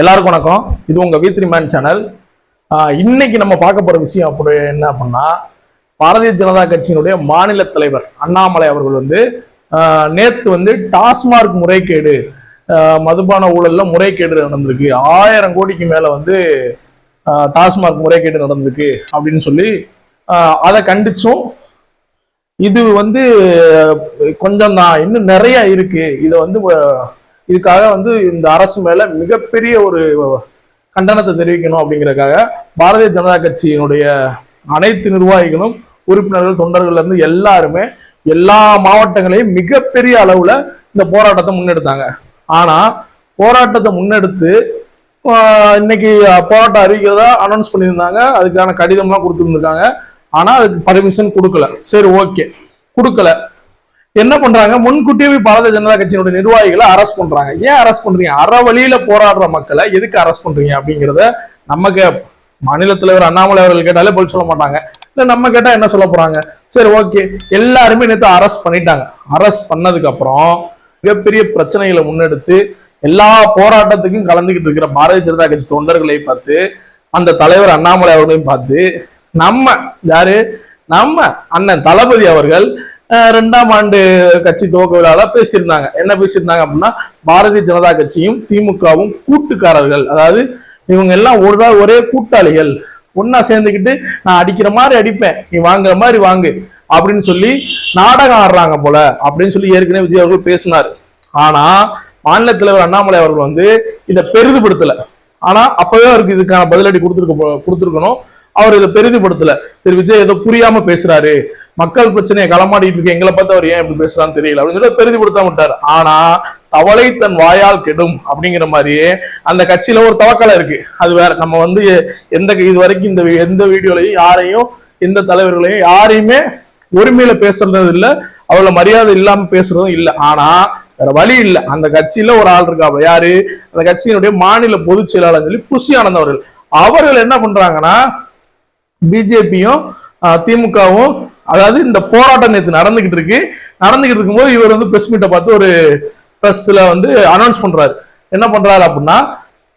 எல்லாருக்கும் வணக்கம். இது உங்கள் வி த்ரீ மேன் சேனல் இன்னைக்கு நம்ம பார்க்க போகிற விஷயம் அப்படி என்ன அப்படின்னா பாரதிய ஜனதா கட்சியினுடைய மாநில தலைவர் அண்ணாமலை அவர்கள் வந்து நேற்று வந்து டாஸ்மார்க் முறைகேடு மதுபான ஊழலில் முறைகேடு நடந்திருக்கு. ஆயிரம் கோடிக்கு மேலே வந்து டாஸ்மார்க் முறைகேடு நடந்திருக்கு அப்படின்னு சொல்லி அதை கண்டிச்சும் இது வந்து கொஞ்சம் தான் இன்னும் நிறைய இருக்கு. இதை வந்து இதுக்காக வந்து இந்த அரசு மேல மிகப்பெரிய ஒரு கண்டனத்தை தெரிவிக்கணும் அப்படிங்கிறதுக்காக பாரதிய ஜனதா கட்சியினுடைய அனைத்து நிர்வாகிகளும் உறுப்பினர்கள் தொண்டர்கள் இருந்து எல்லாருமே எல்லா மாவட்டங்களையும் மிகப்பெரிய அளவுல இந்த போராட்டத்தை முன்னெடுத்தாங்க. ஆனா போராட்டத்தை முன்னெடுத்து இன்னைக்கு போராட்டம் அறிவிக்கிறதா அனௌன்ஸ் பண்ணியிருந்தாங்க. அதுக்கான கடிதம்லாம் கொடுத்துருந்துருக்காங்க. ஆனா அதுக்கு பர்மிஷன் கொடுக்கல. சரி ஓகே கொடுக்கல. என்ன பண்றாங்க? முன்கூட்டியே பாரதிய ஜனதா கட்சியினுடைய நிர்வாகிகளை அரெஸ்ட் பண்றாங்க. ஏன் அரெஸ்ட் பண்றீங்க? அற வழியில போராடுற மக்களை எதுக்கு அரெஸ்ட் பண்றீங்க அப்படிங்கிறத நமக்கு மாநில தலைவர் அண்ணாமலை அவர்கள் கேட்டாலே பதில் சொல்ல மாட்டாங்க. இல்ல நம்ம கேட்டா என்ன சொல்ல போறாங்க? சரி ஓகே எல்லாருமே நேற்று அரெஸ்ட் பண்ணிட்டாங்க. அரெஸ்ட் பண்ணதுக்கு அப்புறம் மிகப்பெரிய பிரச்சனைகளை முன்னெடுத்து எல்லா போராட்டத்துக்கும் கலந்துகிட்டு இருக்கிற பாரதிய ஜனதா கட்சி தொண்டர்களை பார்த்து அந்த தலைவர் அண்ணாமலை அவர்களையும் பார்த்து நம்ம யாரு? நம்ம அண்ணன் தளபதி அவர்கள் ரெண்டாம் ஆண்டு கட்சி துவக்க விழாவில் பேசியிருந்தாங்க. என்ன பேசியிருந்தாங்க அப்படின்னா பாரதிய ஜனதா கட்சியும் திமுகவும் கூட்டுக்காரர்கள். அதாவது இவங்க எல்லாம் ஒரு ஒரே கூட்டாளிகள். ஒன்னா சேர்ந்துக்கிட்டு நான் அடிக்கிற மாதிரி அடிப்பேன். நீ வாங்குற மாதிரி வாங்கு. அப்படின்னு சொல்லி நாடகம் ஆடுறாங்க போல அப்படின்னு சொல்லி ஏற்கனவே விஜய் அவர்கள் பேசினார். ஆனா மாநில தலைவர் அண்ணாமலை அவர்கள் வந்து இதை பெரிதுபடுத்தல. ஆனா அப்பவே அவருக்கு இதுக்கான பதிலடி கொடுத்துருக்க கொடுத்துருக்கணும். அவர் இதை பெரிதுபடுத்தல. சரி விஜய் ஏதோ புரியாம பேசுறாரு. மக்கள் பிரச்சனையை களமாடிட்டு இருக்கு எங்களை பார்த்து அவர் ஏன் இப்படி பேசுறான்னு தெரியல. அப்படின்னு சொல்லி பெரிதுபடுத்தாம விட்டார். ஆனா தவளை தன் வாயால் கெடும் அப்படிங்கிற மாதிரியே அந்த கட்சியில ஒரு தவக்கலை இருக்கு. அது வேற நம்ம வந்து எந்த இது வரைக்கும் இந்த எந்த வீடியோலையும் யாரையும் எந்த தலைவர்களையும் யாரையுமே உரிமையில பேசுறது இல்ல அவள மரியாதை இல்லாம பேசுறதும் இல்ல. ஆனா வேற வழி இல்ல. அந்த கட்சியில ஒரு ஆள் இருக்காப்ல யாரு? அந்த கட்சியினுடைய மாநில பொதுச் செயலாளர் சொல்லி புஷி ஆனந்த் அவர்கள். அவர்கள் என்ன பண்றாங்கன்னா பிஜேபியும் திமுகவும் அதாவது இந்த போராட்டம் நேற்று நடந்துகிட்டு இருக்கு. நடந்துகிட்டு இருக்கும்போது இவர் வந்து பிரஸ் மீட்டை பார்த்து ஒரு ப்ரெஸ்ல வந்து அனௌன்ஸ் பண்றாரு. என்ன பண்றாரு அப்படின்னா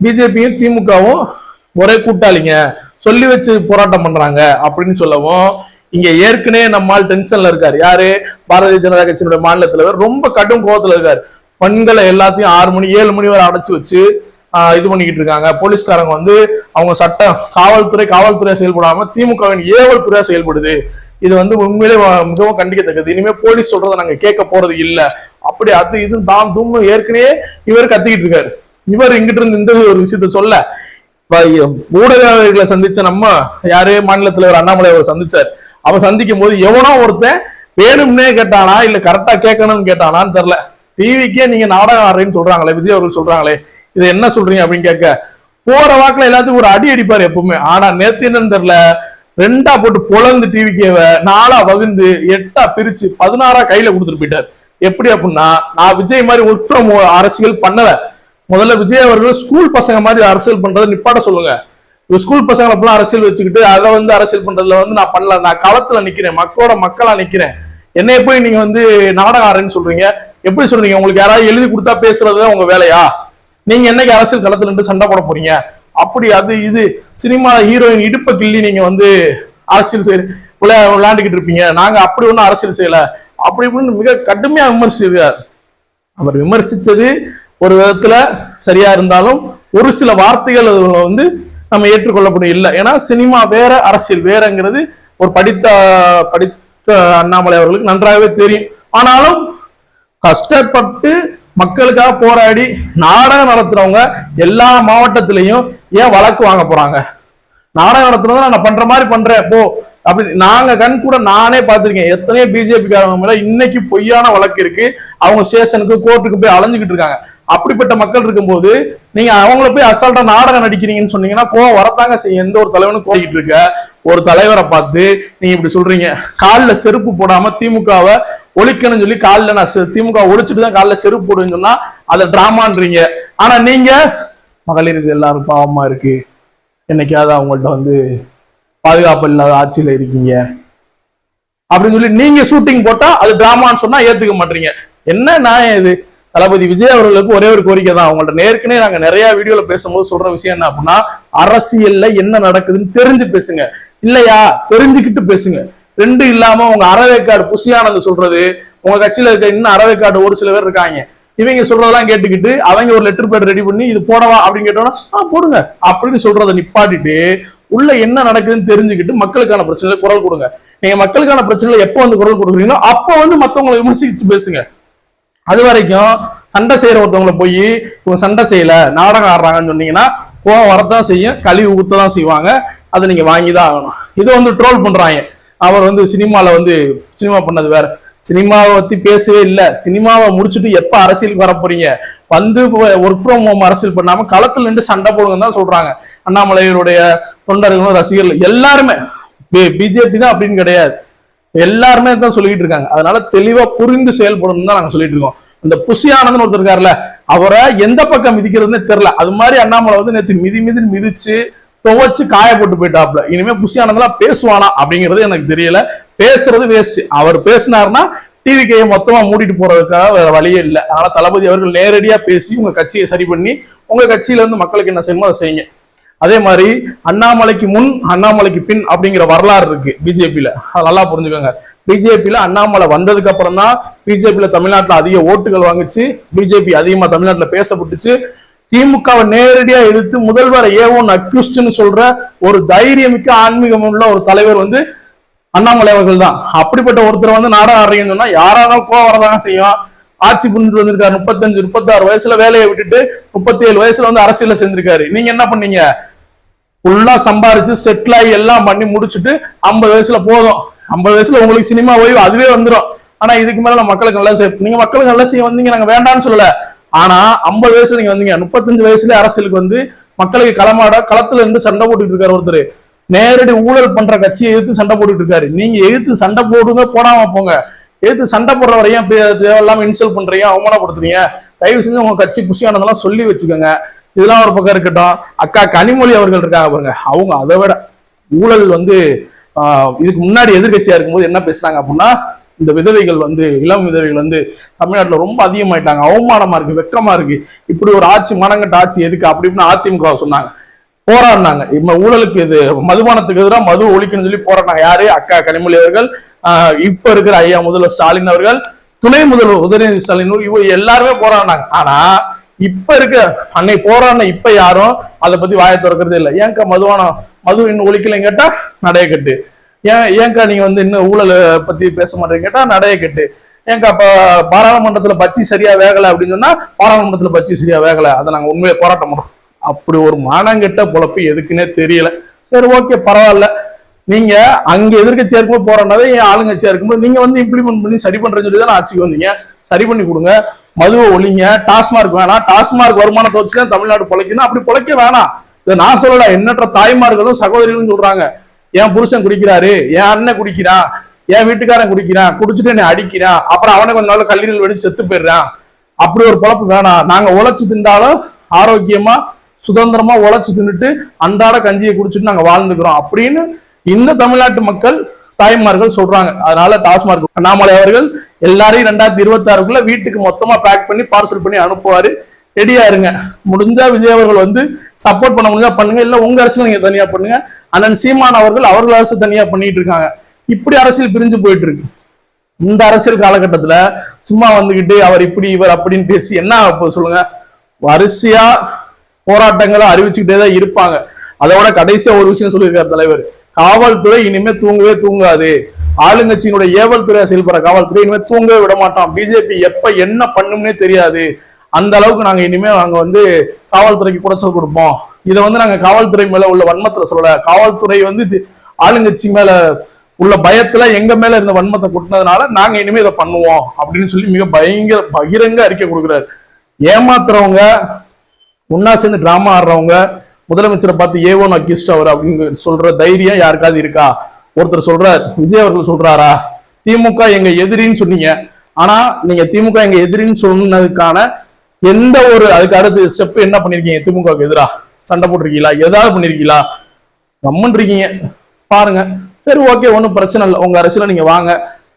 பிஜேபியும் திமுகவும் ஒரே கூட்டாளிங்க. சொல்லி வச்சு போராட்டம் பண்றாங்க அப்படின்னு சொல்லவும் இங்க ஏற்கனவே நம்மால் டென்ஷன்ல இருக்காரு. யாரு? பாரதிய ஜனதா கட்சியினுடைய மாநில தலைவர். ரொம்ப கடும் கோபத்துல இருக்காரு. பெண்களை எல்லாத்தையும் ஆறு மணி ஏழு மணி வரை அடைச்சு வச்சு இது பண்ணிக்கிட்டு இருக்காங்க. போலீஸ்காரங்க வந்து அவங்க சட்டம் காவல்துறை காவல்துறையா செயல்படாம திமுகவின் ஏவல் துறையா செயல்படுது. இது வந்து உண்மையிலே மிகவும் கண்டிக்கத்தக்கது. இனிமே போலீஸ் சொல்றதை நாங்க கேட்க போறது இல்ல. அப்படி அது இது தாம் தூம் ஏற்கனவே இவர் கத்திக்கிட்டு இருக்காரு. இவர் இங்கிட்டு இருந்து இந்த ஒரு விஷயத்த சொல்ல வ- ஊடகங்களை சந்திச்ச நம்ம யாரு? மாநில தலைவர் அண்ணாமலை அவர் சந்திச்சார். அவர் சந்திக்கும் போது எவனோ ஒருத்தன் வேணும்னே கேட்டானா இல்ல கரெக்டா கேட்கணும்னு கேட்டானான்னு தெரியல. டிவிக்கே நீங்க நாடகம் ஆடுறேன்னு சொல்றாங்களே விஜய் அவர்கள் சொல்றாங்களே இது என்ன சொல்றீங்க அப்படின்னு கேட்க போற வாக்குல எல்லாத்துக்கும் ஒரு அடி அடிப்பாரு எப்பவுமே. ஆனா நேத்து என்னன்னு தெரியல ரெண்டா போட்டு பொழந்து டிவிக்கேவ நாலா வகுந்து எட்டா பிரிச்சு பதினாறா கையில கொடுத்துட்டு போயிட்டார். எப்படி அப்படின்னா நான் விஜய் மாதிரி ஒர்க் ஃப்ரம் அரசியல் பண்ணல. முதல்ல விஜய் அவர்கள் ஸ்கூல் பசங்க மாதிரி அரசியல் பண்றதை நிப்பாட சொல்லுங்க. ஸ்கூல் பசங்களை அப்பெல்லாம் அரசியல் வச்சுக்கிட்டு அதை வந்து அரசியல் பண்றதுல வந்து நான் பண்ணல. நான் களத்துல நிக்கிறேன். மக்களோட மக்களா நிக்கிறேன். என்னைய போய் நீங்க வந்து நாடகாரன்னு சொல்றீங்க. எப்படி சொல்றீங்க? உங்களுக்கு யாராவது எழுதி கொடுத்தா பேசுறது உங்க வேலையா? நீங்க என்னைக்கு அரசியல் களத்துல நின்று சண்டை போட போறீங்க? அப்படி அது இது சினிமா ஹீரோயின் இடுப்ப கிள்ளி நீங்க வந்து அரசியல் செய்ய விளையா விளையாண்டுக்கிட்டு இருப்பீங்க. நாங்க அப்படி ஒன்றும் அரசியல் செய்யல. அப்படி இப்படின்னு மிக கடுமையா விமர்சிச்சிருக்கார் அவர் விமர்சிச்சது ஒரு விதத்துல சரியா இருந்தாலும் ஒரு சில வார்த்தைகள் அதுல வந்து நம்ம ஏற்றுக்கொள்ளப்படும் இல்லை. ஏன்னா சினிமா வேற அரசியல் வேறங்கிறது ஒரு படித்த படித்த அண்ணாமலை அவர்களுக்கு நன்றாகவே தெரியும். ஆனாலும் கஷ்டப்பட்டு மக்களுக்காக போராடி நாடகம் நடத்துறவங்க எல்லா மாவட்டத்திலையும் ஏன் வழக்கு வாங்க போறாங்க? நாடகம் நடத்துறத நான் பண்ற மாதிரி பண்றேன் போ. அப்படி நாங்க கண் கூட நானே பார்த்திருக்கேன். எத்தனையோ பிஜேபி காரங்க மேல இன்னைக்கு பொய்யான வழக்கு இருக்கு. அவங்க ஸ்டேஷனுக்கு கோர்ட்டுக்கு போய் அலைஞ்சுக்கிட்டு இருக்காங்க. அப்படிப்பட்ட மக்கள் இருக்கும்போது நீங்க அவங்கள போய் அசால்ட்டா நாடகம் நடிக்கிறீங்கன்னு சொன்னீங்கன்னா கோவம் வரத்தாங்க செய்ய எந்த ஒரு தலைவனும் கோரிக்கிட்டு இருக்க ஒரு தலைவரை பார்த்து நீங்க இப்படி சொல்றீங்க. காலில் செருப்பு போடாம திமுகவை ஒழிக்கணும்னு சொல்லி காலில் நான் செ- திமுக ஒழிச்சுட்டு தான் காலில் செருப்பு போடுவேன்னு சொன்னா அதை டிராமான்றீங்க. ஆனா நீங்க இது எல்லாரும் பாவமா இருக்கு. என்னைக்காவது அவங்கள்ட்ட வந்து பாதுகாப்பு இல்லாத ஆட்சியில இருக்கீங்க. அப்படின்னு சொல்லி நீங்க ஷூட்டிங் போட்டா அது டிராமான்னு சொன்னா ஏத்துக்க மாட்டீங்க. என்ன நான் இது? தளபதி விஜய் அவர்களுக்கு ஒரே ஒரு கோரிக்கை தான். அவங்கள்ட்ட நேருக்குனே நாங்க நிறைய வீடியோல பேசும்போது சொல்ற விஷயம் என்ன அப்படின்னா அரசியல்ல என்ன நடக்குதுன்னு தெரிஞ்சு பேசுங்க. இல்லையா? தெரிஞ்சுக்கிட்டு பேசுங்க. ரெண்டு இல்லாம உங்க அறவேக்காடு புசியானது சொல்றது உங்க கட்சியில இருக்க இன்னும் அறவேக்காடு ஒரு சில பேர் இருக்காங்க. இவங்க சொல்றதெல்லாம் கேட்டுக்கிட்டு அவங்க ஒரு லெட்டர் பேட் ரெடி பண்ணி இது போடவா அப்படின்னு கேட்டோம்னா போடுங்க. அப்படின்னு சொல்றதை நிப்பாட்டிட்டு உள்ள என்ன நடக்குதுன்னு தெரிஞ்சுக்கிட்டு மக்களுக்கான பிரச்சனைகளை குரல் கொடுங்க. நீங்க மக்களுக்கான பிரச்சனைகளை எப்போ வந்து குரல் கொடுக்குறீங்களோ அப்போ வந்து மத்தவங்களை விமர்சித்து பேசுங்க. அது வரைக்கும் சண்டை செய்யற ஒருத்தவங்களை போய் இவங்க சண்டை செய்யல நாடகம் ஆடுறாங்கன்னு சொன்னீங்கன்னா கோவம் வரத்தான் செய்யும் கழிவு ஊத்த தான் செய்வாங்க. அதை நீங்கள் வாங்கி தான் ஆகணும். இது வந்து ட்ரோல் பண்ணுறாங்க அவர் வந்து சினிமாவில் வந்து சினிமா பண்ணது வேற. சினிமாவை பற்றி பேசவே இல்லை. சினிமாவை முடிச்சுட்டு எப்போ அரசியலுக்கு வர போறீங்க? வந்து ஒர்க் ஃப்ரம் ஹோம் அரசியல் பண்ணாமல் களத்தில் நின்று சண்டை போடுங்கன்னு தான் சொல்கிறாங்க அண்ணாமலையினுடைய தொண்டர்களும் ரசிகர்கள் எல்லாருமே. பிஜேபி தான் அப்படின்னு கிடையாது. எல்லாருமே தான் சொல்லிட்டு இருக்காங்க. அதனால தெளிவா புரிந்து செயல்படணும் தான் நாங்க சொல்லிட்டு இருக்கோம். இந்த புஷி ஆனந்தன் ஒருத்தர் இருக்காருல்ல அவரை எந்த பக்கம் மிதிக்கிறதுன்னு தெரியல. அது மாதிரி அண்ணாமலை வந்து நேற்று மிதி மிதி மிதிச்சு துவைச்சு காய போட்டு போயிட்டாப்ல இனிமே புஷி பேசுவானா அப்படிங்கிறது எனக்கு தெரியல. பேசுறது வேஸ்ட் அவர் பேசினாருன்னா டிவி கையை மொத்தமா மூடிட்டு போறதுக்காக வேற வழியே இல்லை. அதனால தளபதி அவர்கள் நேரடியா பேசி உங்க கட்சியை சரி பண்ணி உங்க கட்சியில இருந்து மக்களுக்கு என்ன செய்யணுமோ அதை செய்யுங்க. அதே மாதிரி அண்ணாமலைக்கு முன் அண்ணாமலைக்கு பின் அப்படிங்கிற வரலாறு இருக்கு பிஜேபியில அது நல்லா புரிஞ்சுக்கோங்க. பிஜேபியில அண்ணாமலை வந்ததுக்கு அப்புறம் தான் பிஜேபியில தமிழ்நாட்டில் அதிக ஓட்டுகள் வாங்குச்சு. பிஜேபி அதிகமா தமிழ்நாட்டில் பேசப்பட்டுச்சு. திமுகவை நேரடியா எதிர்த்து முதல்வர் ஏ ஒன் அக்யூஸ்ட்னு சொல்ற ஒரு தைரியமிக்க ஆன்மீகம் உள்ள ஒரு தலைவர் வந்து அண்ணாமலை அவர்கள் தான். அப்படிப்பட்ட ஒருத்தர் வந்து நாடகம் ஆடுறீங்கன்னு சொன்னா யாராலும் கோவம் வரதாங்க செய்யும். ஆட்சி பண்ணிட்டு வந்திருக்காரு முப்பத்தஞ்சு முப்பத்தாறு வயசுல வேலையை விட்டுட்டு முப்பத்தி ஏழு வயசுல வந்து அரசியல செஞ்சிருக்காரு நீங்க என்ன பண்ணீங்க? ஃபுல்லா சம்பாரிச்சு செட்டில் ஆகி எல்லாம் பண்ணி முடிச்சுட்டு ஐம்பது வயசுல போதும். ஐம்பது வயசுல உங்களுக்கு சினிமா ஓய்வு அதுவே வந்துடும் ஆனா இதுக்கு மேல மக்களுக்கு நல்லா செய்ய நீங்க மக்களுக்கு நல்லா செய்ய வந்தீங்க நாங்க வேண்டாம்னு சொல்லல. ஆனா ஐம்பது வயசுல நீங்க வந்தீங்க முப்பத்தஞ்சு வயசுல அரசியலுக்கு வந்து மக்களுக்கு களமாட களத்துல இருந்து சண்டை போட்டுட்டு இருக்காரு ஒருத்தர். நேரடி ஊழல் பண்ற கட்சியை எதிர்த்து சண்டை போட்டுட்டு இருக்காரு. நீங்க எதிர்த்து சண்டை போடுங்க போடாம போங்க. எதிர்த்து சண்டை போடுற வரையும் தேவையில்லாம இன்சல்ட் பண்றீங்க அவமானப்படுத்துறீங்க? தயவு செஞ்சு உங்க கட்சி புஷியானதெல்லாம் சொல்லி வச்சுக்கோங்க. இதெல்லாம் ஒரு பக்கம் இருக்கட்டும். அக்கா கனிமொழி அவர்கள் இருக்காங்க பாருங்க. அவங்க அதை விட ஊழல் வந்து இதுக்கு முன்னாடி எதிர்கட்சியா இருக்கும்போது என்ன பேசுறாங்க அப்படின்னா இந்த விதவைகள் வந்து இளம் விதவைகள் வந்து தமிழ்நாட்டில் ரொம்ப அதிகமாயிட்டாங்க. அவமானமா இருக்கு வெக்கமா இருக்கு. இப்படி ஒரு ஆட்சி மனங்கட்ட ஆட்சி எதுக்கு? அப்படி இப்படின்னு அதிமுக சொன்னாங்க. போராடினாங்க. இப்ப ஊழலுக்கு இது மதுபானத்துக்கு எதிராக மது ஒழிக்கணும்னு சொல்லி போராடினாங்க. யாரு? அக்கா கனிமொழி அவர்கள் இப்ப இருக்கிற ஐயா முதல்வர் ஸ்டாலின் அவர்கள் துணை முதல்வர் உதயநிதி ஸ்டாலின் இவங்க எல்லாருமே போராடினாங்க. ஆனா இப்ப இருக்க அன்னை போராடின இப்ப யாரும் அதை பத்தி வாயை திறக்கிறது இல்லை. ஏன்க்கா மதுவானம் மது இன்னும் ஒழிக்கலைன்னு கேட்டா நடைய கட்டு. ஏன் ஏங்கா நீங்க வந்து இன்னும் ஊழலை பத்தி பேச மாட்டேங்க கேட்டா நடைய கெட்டு. ஏங்கா அப்ப பாராளுமன்றத்துல பச்சி சரியா வேகலை அப்படின்னு சொன்னா பாராளுமன்றத்துல பச்சி சரியா வேகலை. அதை நாங்க உண்மையை போராட்டம் பண்றோம். அப்படி ஒரு மானங்கெட்ட பொழப்பு எதுக்குன்னே தெரியல. சரி ஓகே பரவாயில்ல. நீங்க அங்க எதிர்கட்சியா இருக்கும்போது போராடினதை என் ஆளுங்கட்சியா இருக்கும்போது நீங்க வந்து இம்ப்ளிமெண்ட் பண்ணி சரி பண்றேன்னு சொல்லி தான் ஆட்சிக்கு வந்தீங்க. சரி பண்ணி கொடுங்க. மதுவை ஒழிங்க. டாஸ்மார்க் வேணாம். டாஸ்மார்க் வருமானத்தை வச்சு தான் தமிழ்நாடு பொழைக்கணும் அப்படி பொழைக்க வேணாம். இதை நான் சொல்லல. எண்ணற்ற தாய்மார்களும் சகோதரிகளும் சொல்றாங்க. என் புருஷன் குடிக்கிறாரு என் அண்ணன் குடிக்கிறான் என் வீட்டுக்காரன் குடிக்கிறான் குடிச்சிட்டு என்னை அடிக்கிறான் அப்புறம் அவனை கொஞ்ச நாள் கல்லீரல் வெடி செத்து போயிடுறான். அப்படி ஒரு பொழப்பு வேணாம். நாங்க உழைச்சு திண்டாலும் ஆரோக்கியமா சுதந்திரமா உழைச்சு தின்னுட்டு அன்றாட கஞ்சியை குடிச்சிட்டு நாங்க வாழ்ந்துக்கிறோம் அப்படின்னு இந்த தமிழ்நாட்டு மக்கள் தாய்மார்கள் சொல்றாங்க. அதனால டாஸ்மார்க் அண்ணாமலை அவர்கள் எல்லாரையும் ரெண்டாயிரத்தி இருபத்தி ஆறுக்குள்ள வீட்டுக்கு மொத்தமா பேக் பண்ணி பார்சல் பண்ணி அனுப்புவாரு. ரெடியா இருங்க. முடிஞ்சா விஜய் அவர்கள் வந்து சப்போர்ட் பண்ண முடிஞ்சா பண்ணுங்க. இல்ல உங்க அரசியல் நீங்க தனியா பண்ணுங்க. அண்ணன் சீமான் அவர்கள் அவர்கள் அரசு தனியா பண்ணிட்டு இருக்காங்க. இப்படி அரசியல் பிரிஞ்சு போயிட்டு இருக்கு. இந்த அரசியல் காலகட்டத்துல சும்மா வந்துகிட்டு அவர் இப்படி இவர் அப்படின்னு பேசி என்ன ஆகப் சொல்லுங்க. வரிசையா போராட்டங்களை அறிவிச்சுக்கிட்டே தான் இருப்பாங்க. அதோட கடைசியா ஒரு விஷயம் சொல்லியிருக்காரு தலைவர். காவல்துறை இனிமே தூங்கவே தூங்காது. ஆளுங்கட்சியினுடைய ஏவல் துறையா செயல்படுற காவல்துறை இனிமே தூங்கவே விட மாட்டான். பிஜேபி எப்ப என்ன பண்ணும்னே தெரியாது. அந்த அளவுக்கு நாங்க இனிமே நாங்க வந்து காவல்துறைக்கு குடைச்சல் கொடுப்போம். இதை வந்து நாங்க காவல்துறை மேல உள்ள வன்மத்துல சொல்லல. காவல்துறை வந்து ஆளுங்கட்சி மேல உள்ள பயத்துல எங்க மேல இருந்த வன்மத்தை கொட்டினதுனால நாங்க இனிமே இதை பண்ணுவோம் அப்படின்னு சொல்லி மிக பயங்கர பகிரங்க அறிக்கை கொடுக்குறாரு. ஏமாத்துறவங்க ஒன்னா சேர்ந்து டிராமா ஆடுறவங்க முதலமைச்சரை பார்த்து ஏ ஒன் அவர் அப்படின்னு சொல்ற தைரியம் யாருக்காவது இருக்கா? ஒருத்தர் சொல்றார் விஜய் அவர்கள் சொல்றாரா? திமுக எங்க எதிரின்னு சொன்னீங்க. ஆனா நீங்க திமுக எங்க எதிரின்னு சொன்னதுக்கான எந்த ஒரு அதுக்கு அடுத்த ஸ்டெப் என்ன பண்ணிருக்கீங்க? திமுகவுக்கு எதிராக சண்டை போட்டிருக்கீங்களா? ஏதாவது பண்ணிருக்கீங்களா? கம்மன் இருக்கீங்க பாருங்க. சரி ஓகே ஒன்றும் பிரச்சனை இல்லை. உங்க அரசியல நீங்க வாங்க.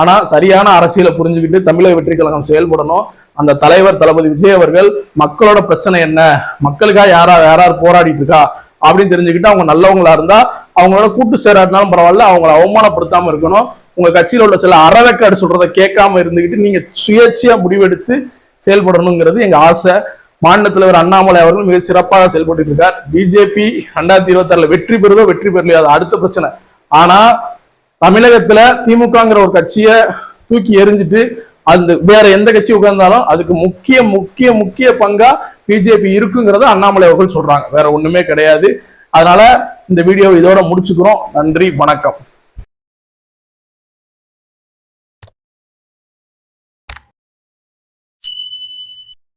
ஆனா சரியான அரசியலை புரிஞ்சுக்கிட்டு தமிழக வெற்றி கழகம் செயல்படணும். அந்த தலைவர் தளபதி விஜய் அவர்கள் மக்களோட பிரச்சனை என்ன? மக்களுக்காக யாரா யாரார் போராடிட்டு இருக்கா? அப்படின்னு தெரிஞ்சுக்கிட்டு அவங்க நல்லவங்களா இருந்தா அவங்களோட கூட்டு சேராட்டினாலும் பரவாயில்ல அவங்கள அவமானப்படுத்தாம இருக்கணும். உங்க கட்சியில உள்ள சில அறவேக்காடு சொல்றதை கேட்காம இருந்துகிட்டு நீங்க சுயேட்சையா முடிவெடுத்து செயல்படணுங்கிறது எங்க ஆசை. மாநில தலைவர் அண்ணாமலை அவர்கள் மிக சிறப்பாக செயல்பட்டு இருக்கார். பிஜேபி ரெண்டாயிரத்தி இருபத்தி ஆறுல வெற்றி பெறுதோ வெற்றி பெறலையோ அது அடுத்த பிரச்சனை. ஆனா தமிழகத்துல திமுகங்கிற ஒரு கட்சியை தூக்கி எறிஞ்சிட்டு அந்த வேற எந்த கட்சி உட்கார்ந்தாலும் அதுக்கு முக்கிய முக்கிய முக்கிய பங்கா பிஜேபி இருக்குங்கிறத அண்ணாமலை அவர்கள் சொல்றாங்க. வேற ஒண்ணுமே கிடையாது. அதனால இந்த வீடியோ இதோட முடிச்சுக்கிறோம். நன்றி வணக்கம்.